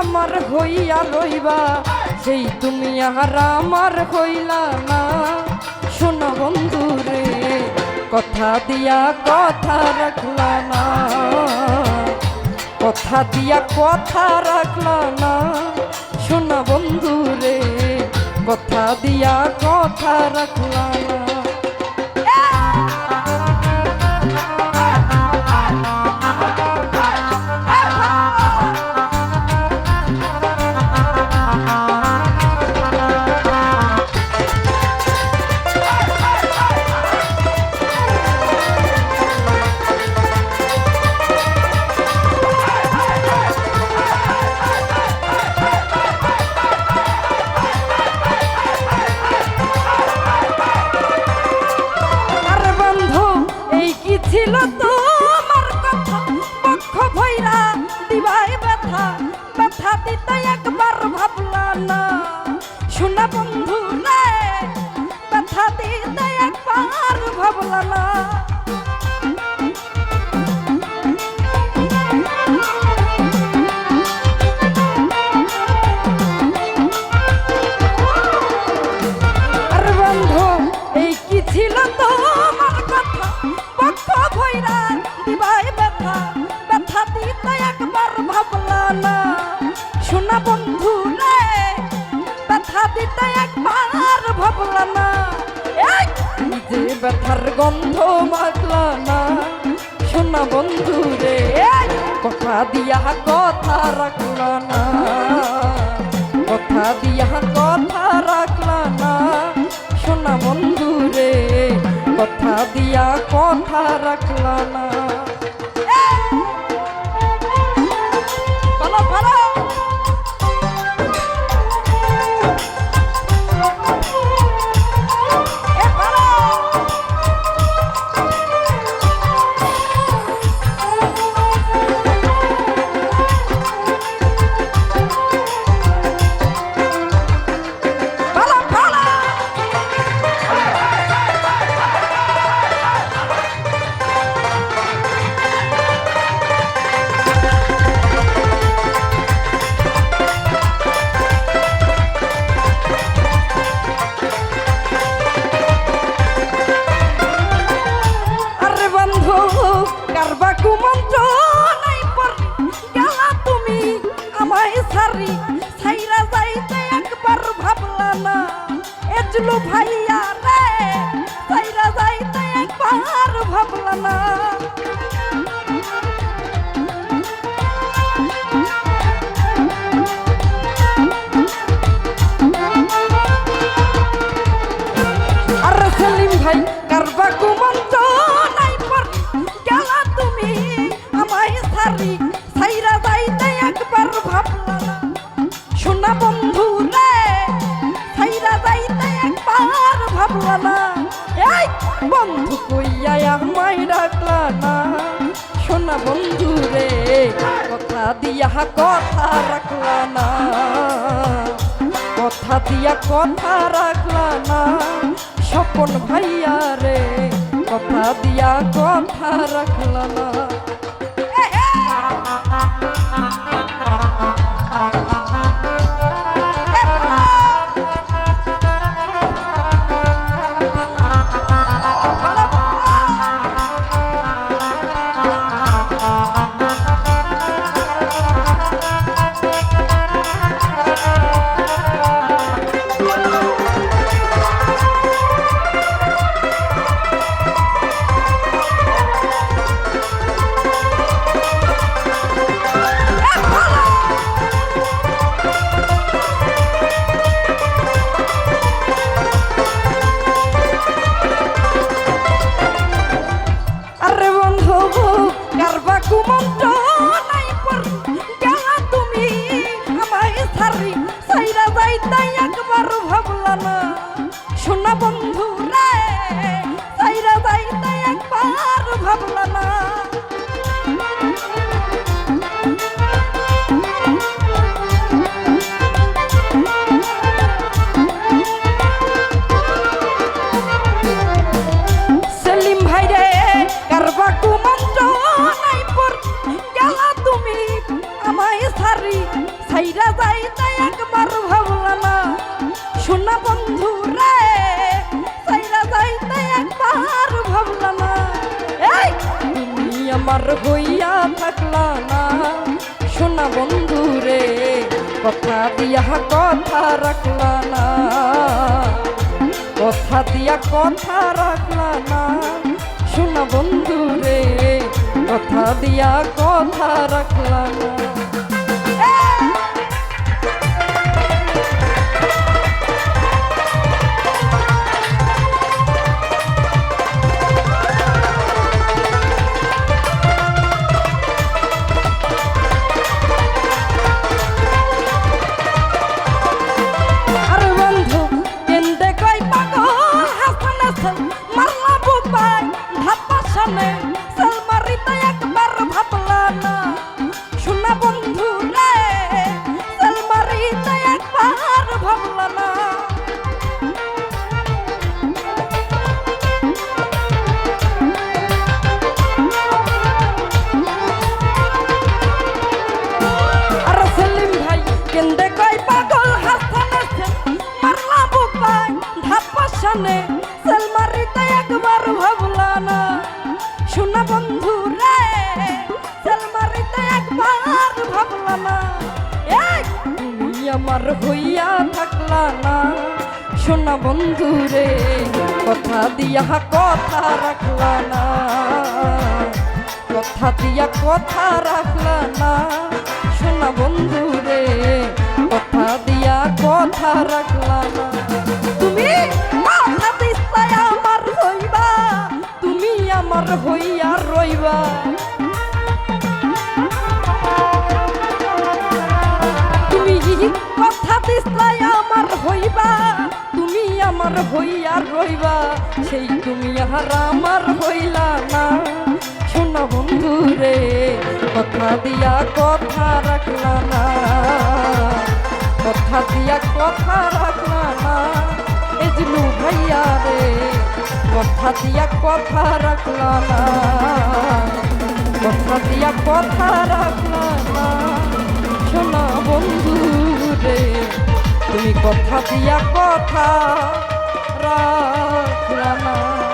আমার হইয়া রইবা সেই তুমি আর আমার হইলা না। শোনা বন্ধু রে কথা দিয়া কথা রাখলা না। কথা দিয়া কথা রাখলা না। শোনা বন্ধু রে কথা দিয়া কথা রাখলা না। শোনা বন্ধু রে ব্যথা। দিতে একবার ভাবলা না। এই যে ব্যথার গন্ধ মাখলা না। শোনা বন্ধু রে কথা দিয়া কথা রাখলা না। কথা দিয়া কথা রাখলা না। শোনা বন্ধু রে কথা দিয়া কথা রাখলা না। আমায় সারি, ছাইরা যাইতে একবার ভাবলা না। এজলু ভাইয়া রে সাইরা যাইতে একবার ভাবলা না। বন্ধু কইয়া আমায় ডাকলা না। শোনা বন্ধু রে, কথা দিয়া কথা রাখলা না। কথা দিয়া কথা রাখলা না। স্বপন ভাইয়া রে, কথা দিয়া কথা রাখলা না। আমার হইয়া থাকলা না। শোনা বন্ধু রে, কথা দিয়া কথা রাখলা না। কথা দিয়া কথা রাখলা না। শোনা বন্ধু রে, কথা দিয়া কথা রাখলা না। বন্ধু রে, কথা দিয়া কথা রাখলা না। কথা দিয়া কথা রাখলা না। শোনা বন্ধু রে, কথা দিয়া কথা রাখলা না। তুমি আমার হইবা, তুমি আমার হইয়া রইবা। হইয়া রইবা, সেই তুমি আর আমার হইলা না। শোনা বন্ধু রে কথা দিয়া কথা রাখলা না। কথা দিয়া কথা রাখলা না। এজলু ভাইয়া রে, কথা দিয়া কথা রাখলা না। কথা দিয়া কথা রাখলা না। শোনা বন্ধু রে তুমি কথা দিয়া কথা রাখলা না